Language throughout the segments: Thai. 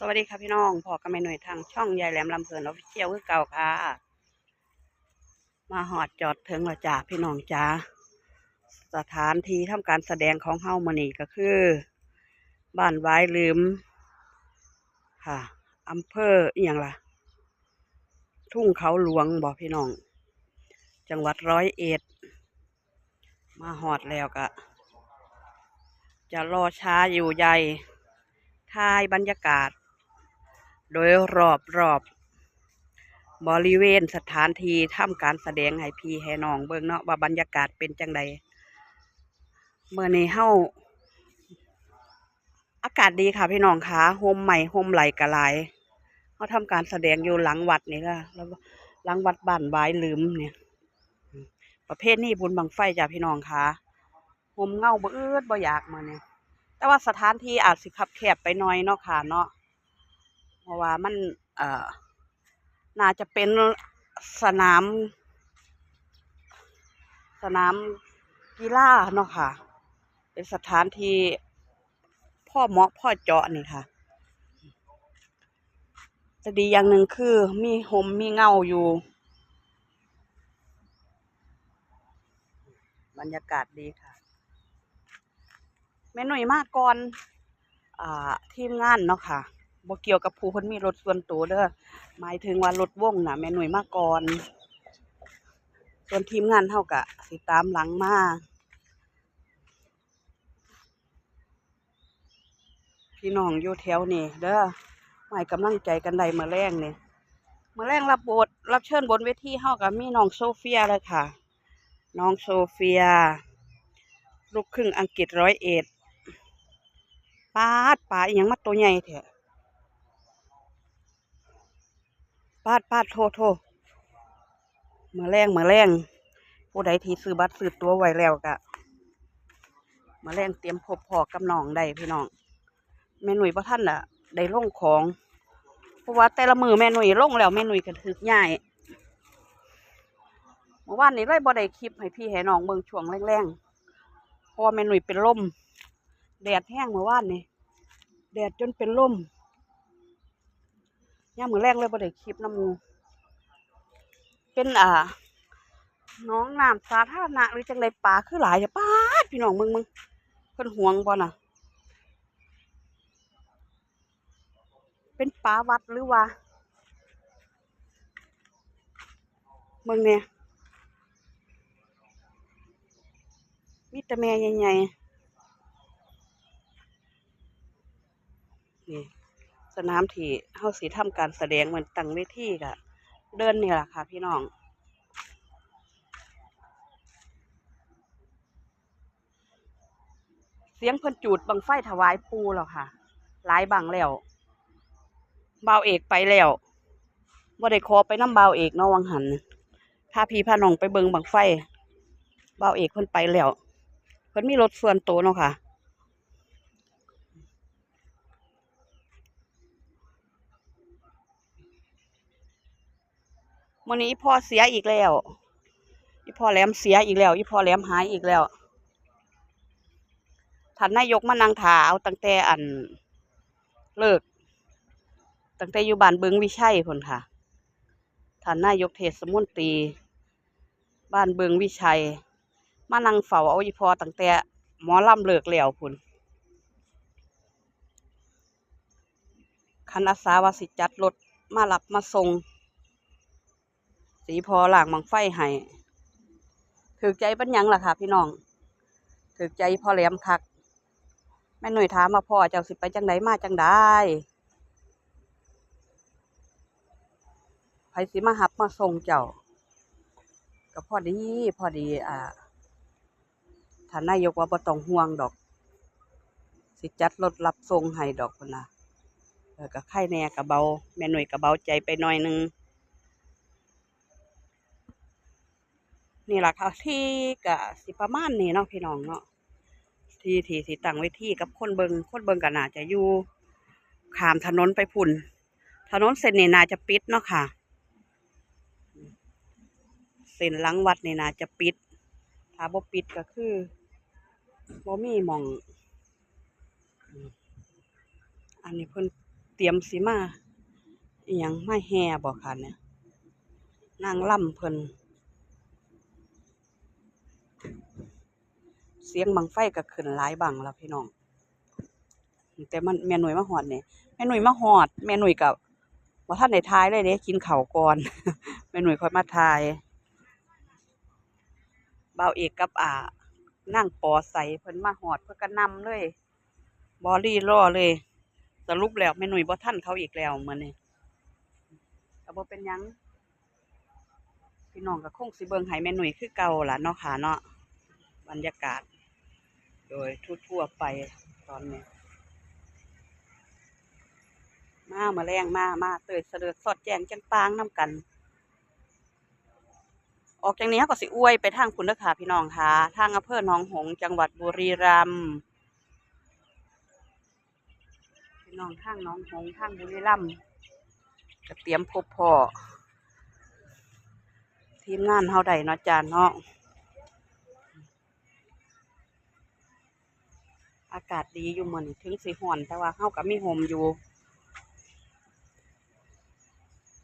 สวัสดีค่ะพี่น้องพอกันไม่หน่วยทางช่องยายแหลมลำเพลินออฟฟิเชียลคือเก่าค่ะ มาหอดจอดถึงและจ้าพี่น้องจ้าสถานที่ทำการแสดงของเฮ้ามานี่ก็คือ บ้านไว้ลืม ค่ะอำเภออหย่างล่ะ ทุ่งเขาหลวงบอกพี่น้อง จังหวัดร้อยเอ็ด มาหอดแล้วก็จะรอช้าอยู่ใหญ่ถ่ายบรรยากาศ โดยรอบรอบบริเวณสถานที่ทำการแสดงให้พี่ให้น้องเบิ่งเนาะว่าบรรยากาศเป็นจังใดเมื่อนี้เฮาอากาศดีค่ะพี่น้องคะโฮมใหม่โฮมไหลกะหลายเขาทำการแสดงอยู่หลังวัดนี่ค่ะแล้วหลังวัดบ้านวายลืมเนี่ย ประเภทนี้บุญบังไฟจ้ะพี่น้องคะโฮมเงาบ่อืดบ่อยากมาเนี่ยแต่ว่าสถานที่อาจสิคับแคบไปหน่อยเนาะค่ะเนาะ ราะว่ามันเอ่อน่าจะเป็นสนาม สนามกีฬาเนาะค่ะ เป็นสถานที่พ่อเหมาะพ่อเจาะนี่ค่ะจะดีอย่างหนึ่งคือมีหมมีเงาอยู่ บรรยากาศดีค่ะแม่หน่วยมาก่อนอทีมงานเนาะค่ะ บ่เกี่ยวกับผู้คนมีรถส่วนตัวเด้อหมายถึงว่ารถวงน่ะแม่หน่วยมาก่อน ส่วนทีมงานเท่ากับสิตามหลังมาพี่น้องอยู่แถวนี่เด้อหมาให้กำลังใจกันได้เมื่อแรงนี่เมื่อแรงรับบทรับเชิญบนเวทีเฮากับมีน้องโซเฟียเลยค่ะ น้องโซเฟีย ลูกครึ่งอังกฤษร้อยเอ็ดปาดปาอหยังมาตัวใหญ่แท้ปาดปาดโทโทมาแรงมาแรงผู้ใดที่ซื้อบัตรซื้อตัวไว้แล้วก็มาแรงเตรียมพบพอกับน้องได้พี่น้องแม่หนุ่ยพระท่านอะได้ลงของเพราะว่าแต่ละมือแม่หนุ่ยลงแล้วแม่หนุ่ยก็ถึกง่ายเมื่อวานนี้เลยบ่ได้คลิปให้พี่ให้น้องเบิ่งช่วงแรงๆเพราะว่าแม่หนุ่ยเป็นลมแดดแห้งเมื่อวานนี่แดดจนเป็นลม ย่ามมือแรงเลยบ่ได้คลิปน้ำมูเป็นอ่า น้องน้ำสาธารณะหรือจังไดปลาคือหลายจะป้าพี่น้องมึงมึงเพิ่นห่วงบ่น่ะ เป็นปลาวัดหรือว่ามืองเนี่ยมีแต่แม่ใหญ่ๆนี่ สนามที่เฮาสิทำการแสดงเหมือนตั้งเวทีกะเดินนี่แหละค่ะ พี่น้องเสียงเพิ่นจูดบังไฟถวายปูแล้วค่ะ หลายบังแล้วเบาเอกไปแล้วบ่ได้ขอไปน้ำเบาเอกเนาะวังหันพาพี่พาน้องไปเบิงบังไฟเบาเอกเพิ่นไปแล้ว เพิ่นมีรถส่วนตัวเนาะค่ะ มื่อนี้อีพ่อเสียอีกแล้วอีพ่อแหลมเสียอีกแล้วอีพ่อแหลมหายอีกแล้วท่านนายกมานั่งถาเอาตั้งแต่อันเลิก ตั้งแต่อยู่บ้านเบิงวิชัยพุ่นค่ะท่านนายกเทศมนตรี บ้านเบิงวิชัย มานั่งเฝ้าเอาอีพ่อตั้งแต่หมอลำเลิกแล้วพุ่นคณะสาวาสิจัดรถมารับมาส่ง สีพอหลางมังไฟให้ถือใจป็นหยังล่ะค่ะ พี่น้องถือใจพอแหลมคัก แม่หน่วยถามมาพ่อเจ้าสิไปจังไดมาจังได้ไผสิมาหับมาส่งเจ้าก็พอดีพอดี อ่าท่านนายกว่าบ่ต้องห่วงดอก สิจัดรถรับส่งให้ดอกพุ่นนะเออก็ไข่แหน่กะเบา แม่หน่วยกะเบาใจไปหน่อยนึง นี่แหละค่ะที่กะสิประมาณนี้เนาะพี่น้องเนาะที่ที่สิตั้งไว้ที่กับคนเบิงคนเบิงก็น่าจะอยู่ขามถนนไปพุ่น ถนนเส้นนี้น่าจะปิดเนาะค่ะเส้นหลังวัดนี่น่าจะปิด ถ้าบ่ปิดก็คือบ่มีมอง อันนี้เพิ่นเตรียมสิมาอหยังมาแห่บ่ค่ะเนี่ยนางล่ำเพิ่น เสียงบังไฟก็ขึ้นหลายบังแล้วพี่น้อง แต่มันแม่หน่วยมาหอดเนี่ยแม่หน่วยมาหอดแม่หน่วยกับว่าท่านได้ทายเลยเด้กินเข้าก่อนแม่หน่วยค่อยมาทายเบาเอกกับอ่านั่งปอใสเพิ่นมาหอดเพิ่นก็นนำเลย บอรี่ล่อเลย สรุปแล้วแม่หนุ่ยบ่ทันเขาอีกแล้วเหมือนี้ก็บ่เป็นยังพี่น้องก็คงสิเบิงให้แม่หนุ่ยคือเก่าล่ะเนาะค่ะเนาะบรรยากาศ โดยทั่วๆไปตอนนี้ มามาแรงมามาเตยเสด็จสอดแจงจังปางน้ำกัน ออกจากนี้ก็สิอ้วยไปทางคุณเด้อค่ะพี่น้องค่ะทางอำเภอหนองหงจังหวัดบุรีรัมย์พี่น้องทางหนองหงทางบุรีรัมย์ก็เตรียมพบพ่อทีมงานเฮาได้เนาะจานเนาะ อากาศดีอยู่มื้อนี้ถึงสิฮ้อนแต่ว่าเฮาก็มีห่มอยู่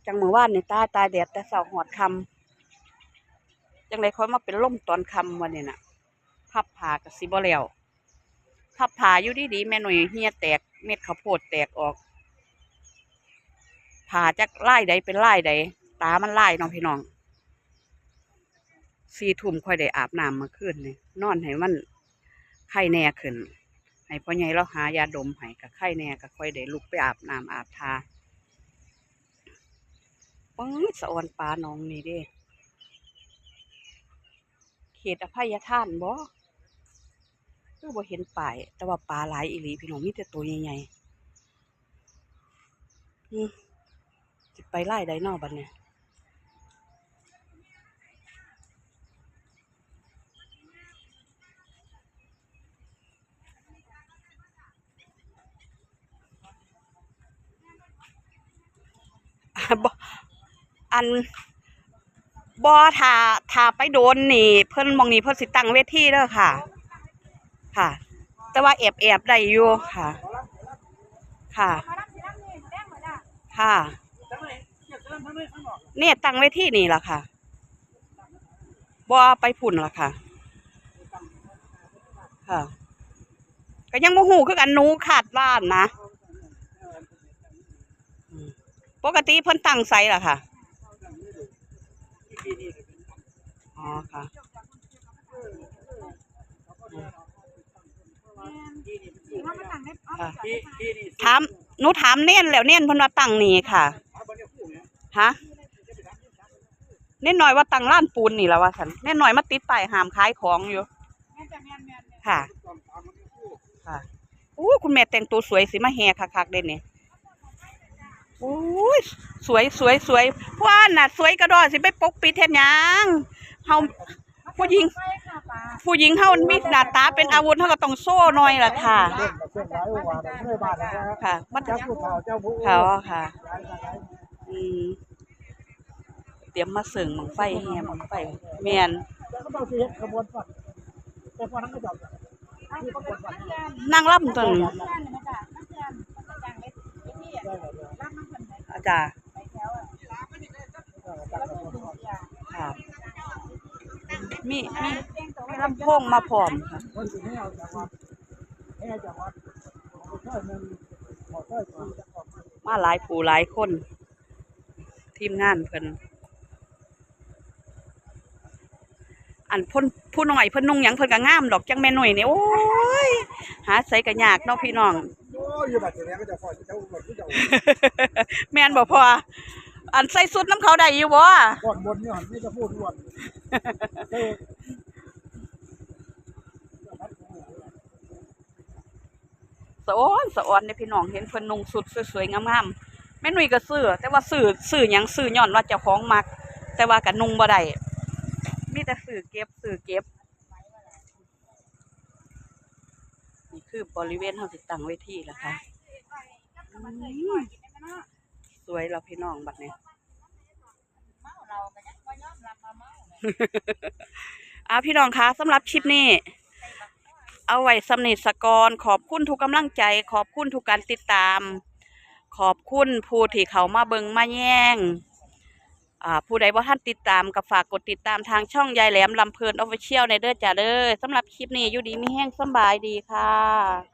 จังมือว่านนี่ตายตายแดดแต่เสาหอดคำจังไรค่อยมาเป็นล่มตอนคำวันนี้น่ะ พับผ่ากับซิบแล้วพับผ่าอยู่ดีๆแม่หน่อยเฮียแตกเม็ดข้าวโพดแตกออกผ่าจากไล่ใดเป็นไล่ใดตามันไล่น้องพี่น้องสี่ทุ่มค่อยได้อาบน้ำมาขึ้นนี่นอนให้มันไข้แน่ขึ้น ให้พ่อใหญ่เราหายาดมให้กับไข้แน่ก็ค่อยได้ลุกไปอาบน้ำอาบทาปื๊ดสะออนปลาหนองนี่เด้เขตอภัยทานบ่คือบ่เห็นป้ายแต่ว่าปลาหลายอีหลีพี่น้องมีแต่ตัวใหญ่ๆอืมสิไปไล่ไดเนอบัดเนี่ย อันบอถาถาไปโดนนี่ เพิ่นมองนี่เพิ่นสิตั้งเวทีเด้อค่ะ ค่ะ แต่ว่าแอบแอบได้อยู่ค่ะ ค่ะ ค่ะ เนี่ยตั้งเวทีนี่ล่ะค่ะบอไปพุ่นล่ะค่ะ ค่ะ ก็ยังบ่ฮู้คือกันนูคาดว่านนะอืม ปกติเพิ่นตั้งไสล่ะค่ะ อ๋อค่ะ ถามหนูถามเน่นแล้วเน่นเพิ่นว่าตั้งนี่ค่ะ ฮะ เน่นหน้อยว่าตั้งร้านปูนนี่แล่ะว่าซั่นเน่นหน้อยมาติดป้ายห้ามขายของอยู่ ค่ะ ค่ะ อู้คุณแม่แต่งตัวสวยสิมาแห่คักๆเด่นนี่โอ้ยสวยสวยสวยว่าน่ะสวยกระดอสิไปปกปิดเฮ็ดหยังเฮาผู้หญิง ผู้หญิงเฮามีหน้าตาเป็นอาวุธเฮาก็ต้องโซ่หน่อยล่ะค่ะเล่นกับเครื่องร้ายว่าเมื่อบาทนะมันเจ้าผู้ข่าวเจ้าผู้เขาค่ะอืมเตรียมมาเสิ่งบังไฟแห่บังไฟแม่นก็ต้องเสียนนแต่พอนั้นก็จบที่ขบวนก่อนนางล่ำตัวนี้อา จารย์ค่ะมีมีมีลำโพงมาพร้อมค่ะมาหลายผู้หลายคน ทีมงานเพิ่นอันพ่นผู้หน้อยเพิ่นนุ่งหยังเพิ่นก็งามดอกจังแม่หน่อยเนี่ยโอ้ยหาใส่ก็ยากเนาะพี่น้อง โอ้ยอยู่บัดเนี้ยก็จะคอยเจ้าบทที่เจ้าแมนบ่พออันใส่สุดน้ำเขาได้อยู่บ่ก่อนบนนี่ยไม่จะพูดล้วนสะอ้อนสะอ้อนเนี่ยพี่น้องเห็นเพิ่นนุ่งสุดสวยๆงามๆแม่นุ่ยก็ซื้อแต่ว่าซื้อซื้อหยังซื้อย้อนว่าเจ้าของมัก แต่ว่าก็นุ่งบ่ได้มีแต่ซื้อเก็บซื้อเก็บ คือบริเวณเฮาสิตั้งเวทีแล้วค่ะอืมสวยแล้วพี่น้องบัดนี้อ่าพี่น้องคะสำหรับคลิปนี้ เอาไว้สำนิทสกอนขอบคุณทุกกำลังใจ ขอบคุณทุกการติดตาม ขอบคุณผู้ที่เขามาเบิงมาแย่งอ่า ผู้ใดว่าท่านติดตามกับฝากกดติดตามทางช่องยายแหลมลำเพลินออฟฟิเชียลในเด้อจ้าเด้อสำหรับคลิปนี้อยู่ดีมีแห้งสบายดีค่ะ